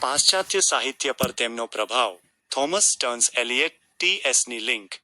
પાશ્ચાત્ય સાહિત્ય પર તેમનો પ્રભાવ. થોમસ સ્ટર્ન્સ એલિયટ ટી એસની લિંક.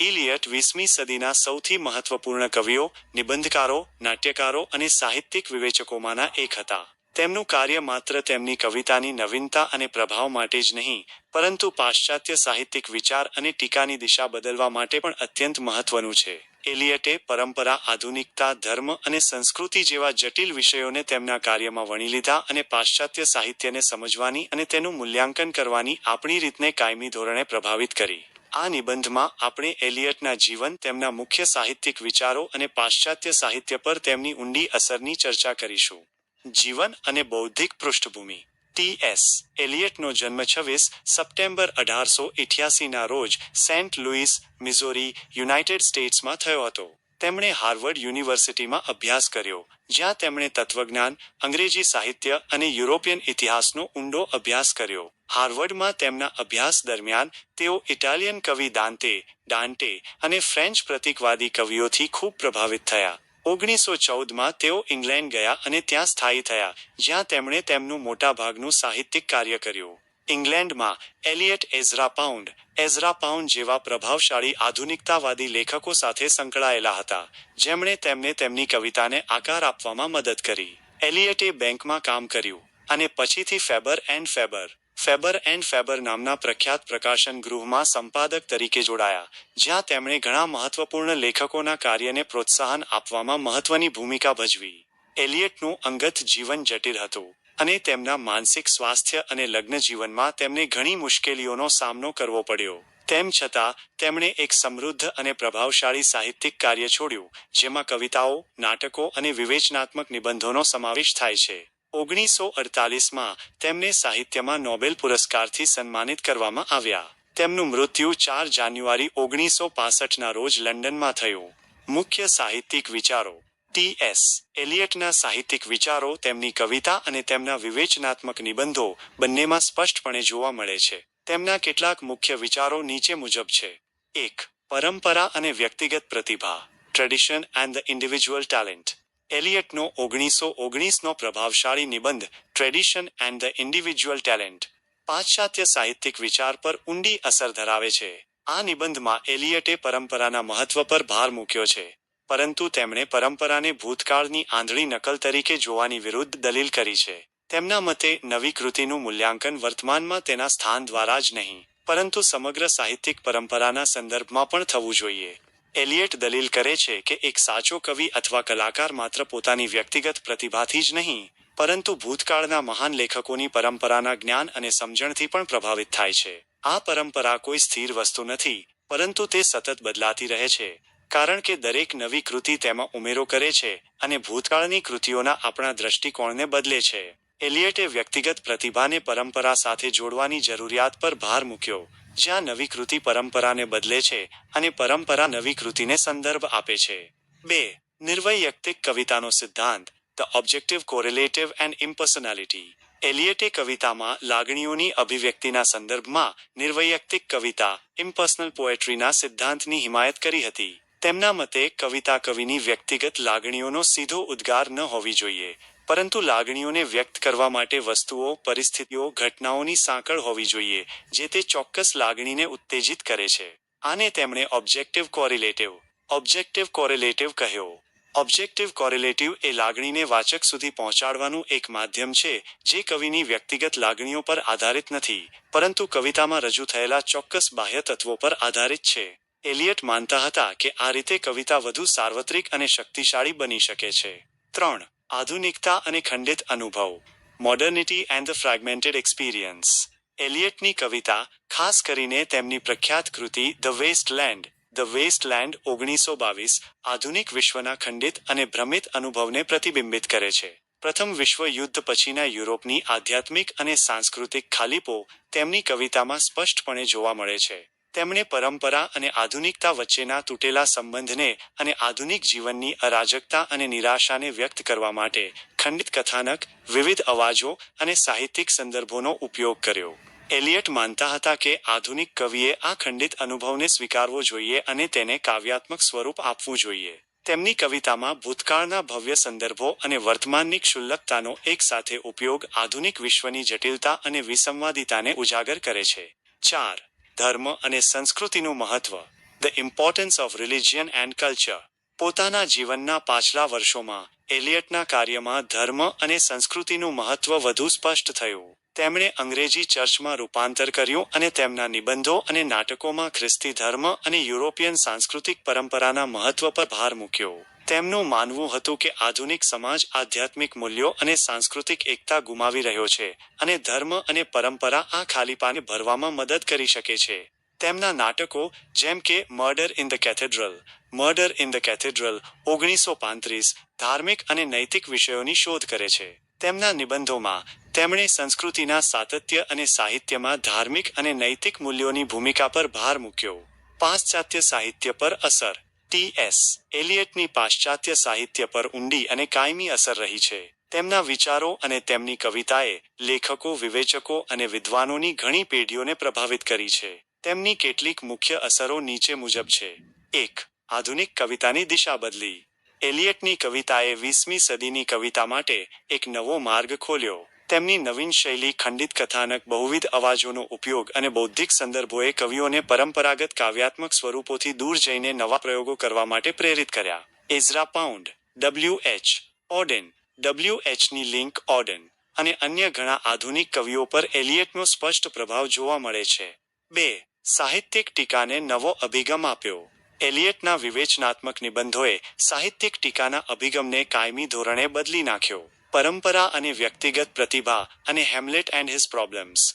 ઇલિયટ વીસમી સદીના સૌથી મહત્વપૂર્ણ કવિઓ, નિબંધકારો, નાટ્યકારો અને સાહિત્યિક વિવેચકોમાંના એક હતા. તેમનું કાર્ય માત્ર તેમની કવિતાની નવીનતા અને પ્રભાવ માટે જ નહીં, પરંતુ પાશ્ચાત્ય સાહિત્યિક વિચાર અને ટીકાની દિશા બદલવા માટે પણ અત્યંત મહત્વનું છે. એલિયટે પરંપરા, આધુનિકતા, ધર્મ અને સંસ્કૃતિ જેવા જટિલ વિષયોને તેમના કાર્યમાં વણી લીધા અને પાશ્ચાત્ય સાહિત્યને સમજવાની અને તેનું મૂલ્યાંકન કરવાની આપણી રીતને કાયમી ધોરણે પ્રભાવિત કરી. આ નિબંધમાં આપણે એલિયટના જીવન, તેમના મુખ્ય સાહિત્યિક વિચારો અને પાશ્ચાત્ય સાહિત્ય પર તેમની ઊંડી અસરની ચર્ચા કરીશું. જીવન અને બૌદ્ધિક પૃષ્ઠભૂમિ. ટી એસ, એલિયટનો જન્મ છવ્વીસ સપ્ટેમ્બર અઢારસો ઇઠ્યાસીના રોજ સેન્ટ લુઈસ મિઝોરી, યુનાઇટેડ સ્ટેટ્સમાં થયો હતો. તેમણે હાર્વર્ડ યુનિવર્સિટીમાં અભ્યાસ કર્યો, જ્યાં તેમણે તત્વજ્ઞાન, અંગ્રેજી સાહિત્ય અને યુરોપિયન ઇતિહાસનો ઊંડો અભ્યાસ કર્યો. હાર્વર્ડમાં તેમના અભ્યાસ દરમિયાન તેઓ ઇટાલિયન કવિ દાંતે, ડાન્ટે અને ફ્રેન્ચ પ્રતીકવાદી કવિઓથી ખૂબ પ્રભાવિત થયા. ઓગણીસો ચૌદમાં તેઓ ઇંગ્લેન્ડ ગયા અને ત્યાં સ્થાયી થયા, જ્યાં તેમણે તેમનું મોટાભાગનું સાહિત્યિક કાર્ય કર્યું. ઇંગ્લેન્ડમાં Eliot Ezra Pound Ezra Pound જેવા પ્રભાવશાળી આધુનિકતાવાદી લેખકો સાથે સંકળાયેલા હતા, જેમણે તેમને તેમની કવિતાને આકાર આપવામાં મદદ કરી. એલિયટે બેંકમાં કામ કર્યું અને પછીથી Faber and Faber Faber and Faber નામના પ્રખ્યાત પ્રકાશન ગૃહમાં સંપાદક તરીકે જોડાયા, જ્યાં તેમણે ઘણા મહત્વપૂર્ણ લેખકોના કાર્યને પ્રોત્સાહન આપવામાં મહત્વની ભૂમિકા ભજવી. એલિયટનું અંગત જીવન જટિલ હતું અને તેમના માનસિક સ્વાસ્થ્ય અને લગ્ન જીવનમાં તેમને ઘણી મુશ્કેલીઓનો સામનો કરવો પડ્યો. તેમ છતાં, તેમણે એક સમૃદ્ધ અને પ્રભાવશાળી સાહિત્યિક કાર્ય છોડ્યું, જેમાં કવિતાઓ, નાટકો અને વિવેચનાત્મક નિબંધોનો સમાવેશ થાય છે. ઓગણીસો અડતાલીસમાં તેમને સાહિત્યમાં નોબેલ પુરસ્કારથી સન્માનિત કરવામાં આવ્યા. તેમનું મૃત્યુ ચાર જાન્યુઆરી ઓગણીસો પાસઠના રોજ લંડનમાં થયું. મુખ્ય સાહિત્યિક વિચારો. ટી. એસ. એલિયટના સાહિત્યિક વિચારો, તેમની કવિતા અને તેમના વિવેચનાત્મક નિબંધો બંનેમાં સ્પષ્ટપણે જોવા મળે છે. તેમના કેટલાક મુખ્ય વિચારો નીચે મુજબ છે. એક, પરંપરા અને વ્યક્તિગત પ્રતિભા. Tradition and the individual talent એલિયટનો ઓગણીસો ઓગણીસનો પ્રભાવશાળી નિબંધ tradition and the individual talent પાશ્ચાત્ય સાહિત્યિક વિચાર પર ઊંડી અસર ધરાવે છે. આ નિબંધમાં એલિયટે પરંપરાના મહત્વ પર ભાર મૂક્યો છે. પરંતુ તેમણે પરંપરાને ભૂતકાળની આંધળી નકલ તરીકે જોવાની વિરુદ્ધ દલીલ કરી છે. તેમના મતે, નવી કૃતિનું મૂલ્યાંકન વર્તમાનમાં તેના સ્થાન દ્વારા જ નહીં, પરંતુ સમગ્ર સાહિત્યિક પરંપરાના સંદર્ભમાં પણ થવું જોઈએ. એલિયટ દલીલ કરે છે કે એક સાચો કવિ અથવા કલાકાર માત્ર પોતાની વ્યક્તિગત પ્રતિભાથી જ નહીં, પરંતુ ભૂતકાળના મહાન લેખકોની પરંપરાના જ્ઞાન અને સમજણથી પણ પ્રભાવિત થાય છે. આ પરંપરા કોઈ સ્થિર વસ્તુ નથી, પરંતુ તે સતત બદલાતી રહે છે, કારણ કે દરેક નવી કૃતિ તેમાં ઉમેરો કરે છે અને ભૂતકાળની કૃતિઓના આપણા દ્રષ્ટિકોણને બદલે છે. એલિયટે વ્યક્તિગત પ્રતિભાને પરંપરા સાથે જોડવાની જરૂરિયાત પર ભાર મૂક્યો જ્યાં નવી કૃતિ પરંપરાને બદલે છે અને પરંપરા નવી કૃતિને સંદર્ભ આપે છે. બે, નિર્વૈયક્તિક કવિતાનો સિદ્ધાંત the objective correlative and impersonality એલિયટે કવિતામાં લાગણીઓની અભિવ્યક્તિના સંદર્ભમાં નિર્વૈયક્તિક કવિતા ઇમ્પર્સનલ પોએટ્રીના સિદ્ધાંતની હિમાયત કરી હતી. તેમના મતે કવિતા કવિની વ્યક્તિગત લાગણીઓનો સીધો ઉદ્ગાર ન હોવી જોઈએ. પરંતુ લાગણીઓને વ્યક્ત કરવા માટે વસ્તુઓ, પરિસ્થિતિઓ, ઘટનાઓની સાંકળ હોવી જોઈએ, જે તે ચોક્કસ લાગણીને ઉત્તેજિત કરે છે. આને તેમણે ઓબ્જેક્ટિવ કોરિલેટિવ ઓબ્જેક્ટિવ કોરિલેટિવ કહ્યો. ઓબ્જેક્ટિવ કોરિલેટિવ એ લાગણીને વાચક સુધી પહોંચાડવાનું એક માધ્યમ છે, જે કવિની વ્યક્તિગત લાગણીઓ પર આધારિત નથી, પરંતુ કવિતામાં રજૂ થયેલા ચોક્કસ બાહ્ય તત્વો પર આધારિત છે. એલિયટ માનતા હતા કે આ રીતે કવિતા વધુ સાર્વત્રિક અને શક્તિશાળી બની શકે છે. ત્રણ આધુનિકતા અને ખંડિત અનુભવ modernity and the fragmented experience એલિયટની કવિતા, ખાસ કરીને તેમની પ્રખ્યાત કૃતિ the waste land the waste land ઓગણીસો બાવીસ, આધુનિક વિશ્વના ખંડિત અને ભ્રમિત અનુભવને પ્રતિબિંબિત કરે છે. પ્રથમ વિશ્વ યુદ્ધ પછીના યુરોપની આધ્યાત્મિક અને સાંસ્કૃતિક ખાલીપો તેમની કવિતામાં સ્પષ્ટપણે જોવા મળે છે. તેમણે પરંપરા અને આધુનિકતા વચ્ચેના તૂટેલા સંબંધને અને આધુનિક જીવનની અરાજકતા અને નિરાશાને વ્યક્ત કરવા માટે ખંડિત કથાનક, વિવિધ અવાજો અને સાહિત્યિક સંદર્ભોનો ઉપયોગ કર્યો. એલિયટ માનતા હતા કે આધુનિક કવિએ આ ખંડિત અનુભવને સ્વીકારવો જોઈએ અને તેને કાવ્યાત્મક સ્વરૂપ આપવું જોઈએ. તેમની કવિતામાં ભૂતકાળના ભવ્ય સંદર્ભો અને વર્તમાનની ક્ષુલ્લકતાનો એકસાથે ઉપયોગ આધુનિક વિશ્વની જટિલતા અને વિસંવાદિતાને ઉજાગર કરે છે. ચાર ધર્મ અને સંસ્કૃતિનું મહત્વ the importance of religion and culture પોતાના જીવનના પાછલા વર્ષોમાં એલિયટના કાર્યમાં ધર્મ અને સંસ્કૃતિનું મહત્વ વધુ સ્પષ્ટ થયું. તેમણે અંગ્રેજી ચર્ચમાં રૂપાંતર કર્યું અને તેમના નિબંધો અને નાટકોમાં ખ્રિસ્તી ધર્મ અને યુરોપિયન સાંસ્કૃતિક પરંપરાના મહત્વ પર ભાર મૂક્યો. તેમનું માનવું હતું કે આધુનિક સમાજ આધ્યાત્મિક મૂલ્યો અને સાંસ્કૃતિક એકતા ગુમાવી રહ્યો છે અને ધર્મ અને પરંપરા આ ખાલીપાને ભરવામાં મદદ કરી શકે છે. તેમના નાટકો જેમ કે murder in the cathedral murder in the cathedral ઓગણીસો પાંત્રીસ ધાર્મિક અને નૈતિક વિષયોની શોધ કરે છે. તેમના નિબંધોમાં તેમણે સંસ્કૃતિના સાતત્ય અને સાહિત્યમાં ધાર્મિક અને નૈતિક મૂલ્યોની ભૂમિકા પર ભાર મૂક્યો. પાશ્ચાત્ય સાહિત્ય પર અસર ટી એસ, એલિયટની પાશ્ચાત્ય સાહિત્ય પર ઊંડી અને કાયમી અસર રહી છે. તેમના વિચારો અને તેમની કવિતાએ લેખકો, વિવેચકો અને વિદ્વાનોની ઘણી પેઢીઓને પ્રભાવિત કરી છે. તેમની કેટલીક મુખ્ય અસરો નીચે મુજબ છે. એક, આધુનિક કવિતાની દિશા બદલી. એલિયટની કવિતાએ વીસમી સદીની કવિતા માટે એક નવો માર્ગ ખોલ્યો. તેમની નવીન શૈલી, ખંડિત કથાનક, બહુવિધ અવાજોનો ઉપયોગ અને બૌદ્ધિક સંદર્ભોએ કવિઓને પરંપરાગત કાવ્યાત્મક સ્વરૂપોથી દૂર જઈને નવા પ્રયોગો કરવા માટે પ્રેરિત કર્યા. Ezra Pound W H Auden W એચની link Auden અને અન્ય ઘણા આધુનિક કવિઓ પર એલિયટનો સ્પષ્ટ પ્રભાવ જોવા મળે છે. બે, સાહિત્યિક ટીકાને નવો અભિગમ આપ્યો. એલિયટના વિવેચનાત્મક નિબંધોએ સાહિત્યિક ટીકાના અભિગમને કાયમી ધોરણે બદલી નાખ્યો. પરંપરા અને વ્યક્તિગત પ્રતિભા અને Hamlet and his problems.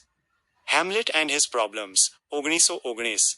Hamlet and his problems, ઓગણીસો ઓગણીસ.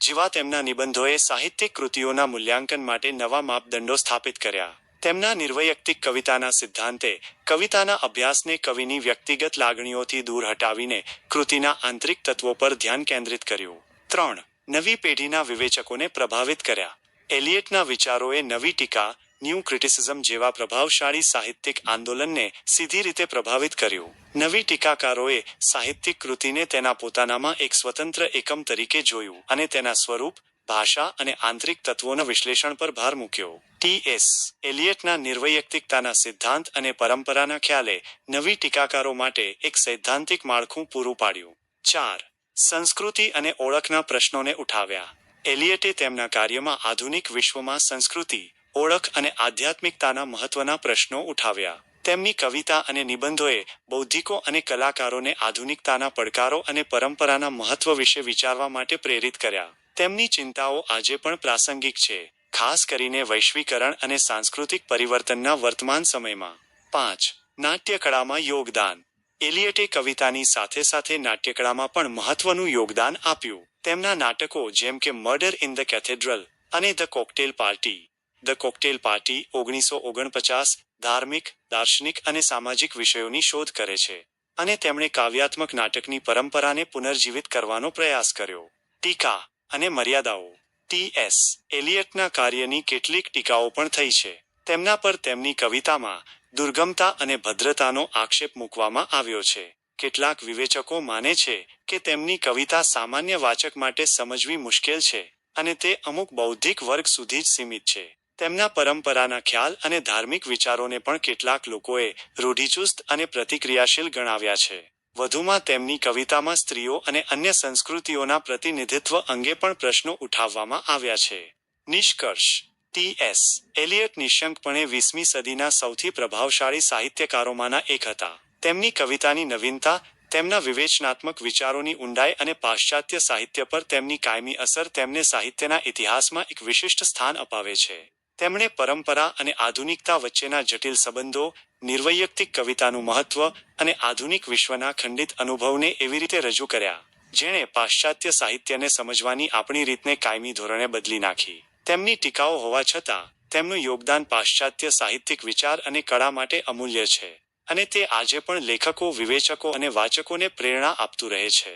જેવા તેમના નિબંધોએ સાહિત્યિક કૃતિઓના મૂલ્યાંકન માટે નવા માપદંડો સ્થાપિત કર્યા. તેમના નિર્વૈયક્તિક કવિતાના સિદ્ધાંતે કવિતાના અભ્યાસને કવિની વ્યક્તિગત લાગણીઓથી દૂર હટાવીને કૃતિના આંતરિક તત્વો પર ધ્યાન કેન્દ્રિત કર્યું. ત્રણ, નવી પેઢીના વિવેચકોને પ્રભાવિત કર્યા. એલિયટના વિચારોએ નવી ટીકા ન્યૂ ક્રિટિસિઝમ જેવા પ્રભાવશાળી સાહિત્યિક આંદોલનને સીધી રીતે પ્રભાવિત કર્યું. નવી ટીકાકારોએ સાહિત્યિક કૃતિને તેના પોતાનામાં એક સ્વતંત્ર એકમ તરીકે જોયું અને તેના સ્વરૂપ, ભાષા અને આંતરિક તત્વોના વિશ્લેષણ પર ભાર મૂક્યો. ટી એસ એલિયટના નિર્વૈયક્તિકતાના સિદ્ધાંત અને પરંપરાના ખ્યાલે નવી ટીકાકારો માટે એક સૈદ્ધાંતિક માળખું પૂરું પાડ્યું. ચાર. સંસ્કૃતિ અને ઓળખના પ્રશ્નોને ઉઠાવ્યા. એલિયટે તેમના કાર્યમાં આધુનિક વિશ્વમાં સંસ્કૃતિ ઓળખ અને આધ્યાત્મિકતાના મહત્વના પ્રશ્નો ઉઠાવ્યા. તેમની કવિતા અને નિબંધોએ બૌદ્ધિકો અને કલાકારોને આધુનિકતાના પડકારો અને પરંપરાના મહત્વ વિશે વિચારવા માટે પ્રેરિત કર્યા. તેમની ચિંતાઓ આજે પણ પ્રાસંગિક છે, ખાસ કરીને વૈશ્વિકરણ અને સાંસ્કૃતિક પરિવર્તનના વર્તમાન સમયમાં. પાંચ, નાટ્યકળામાં યોગદાન. એલિયટે કવિતાની સાથે સાથે નાટ્યકળામાં પણ મહત્વનું યોગદાન આપ્યું. તેમના નાટકો જેમ કે મર્ડર ઇન ધ કેથેડ્રલ અને the cocktail party the cocktail party ઓગણીસો ઓગણપચાસ ધાર્મિક, દાર્શનિક અને સામાજિક વિષયોની શોધ કરે છે અને તેમણે કાવ્યાત્મક નાટકની પરંપરાને પુનર્જીવિત કરવાનો પ્રયાસ કર્યો. ટીકા અને મર્યાદાઓ. T S. એલિયટના કાર્યની કેટલીક ટીકાઓ પણ થઈ છે. તેમના પર તેમની કવિતામાં દુર્ગમતા અને ભદ્રતાનો આક્ષેપ મૂકવામાં આવ્યો છે. કેટલાક વિવેચકો માને છે કે તેમની કવિતા સામાન્ય વાચક માટે સમજવી મુશ્કેલ છે અને તે અમુક બૌદ્ધિક વર્ગ સુધી જ સીમિત છે. તેમના પરંપરાના ખ્યાલ અને ધાર્મિક વિચારોને પણ કેટલાક લોકોએ રૂઢિચુસ્ત અને પ્રતિક્રિયાશીલ ગણાવ્યા છે. વધુમાં તેમની કવિતામાં સ્ત્રીઓ અને અન્ય સંસ્કૃતિઓના પ્રતિનિધિત્વ અંગે પણ પ્રશ્નો ઉઠાવવામાં આવ્યા છે. નિષ્કર્ષ. T S. એલિયટ નિશંકપણે વીસમી સદીના સૌથી પ્રભાવશાળી સાહિત્યકારોમાંના એક હતા. તેમની કવિતાની નવીનતા, તેમના વિવેચનાત્મક વિચારોની ઊંડાઈ અને પાશ્ચાત્ય સાહિત્ય પર તેમની કાયમી અસર તેમને સાહિત્યના ઇતિહાસમાં એક વિશિષ્ટ સ્થાન અપાવે છે. તેમણે પરંપરા અને આધુનિકતા વચ્ચેના જટિલ સંબંધો, નિર્વૈયક્તિક કવિતાનું મહત્વ અને આધુનિક વિશ્વના ખંડિત અનુભવને એવી રીતે રજૂ કર્યા, જેણે પાશ્ચાત્ય સાહિત્યને સમજવાની આપણી રીતને કાયમી ધોરણે બદલી નાખી. તેમની ટીકાઓ હોવા છતાં, તેમનું યોગદાન પાશ્ચાત્ય સાહિત્યિક વિચાર અને કળા માટે અમૂલ્ય છે અને તે આજે પણ લેખકો, વિવેચકો અને વાચકોને પ્રેરણા આપતું રહે છે.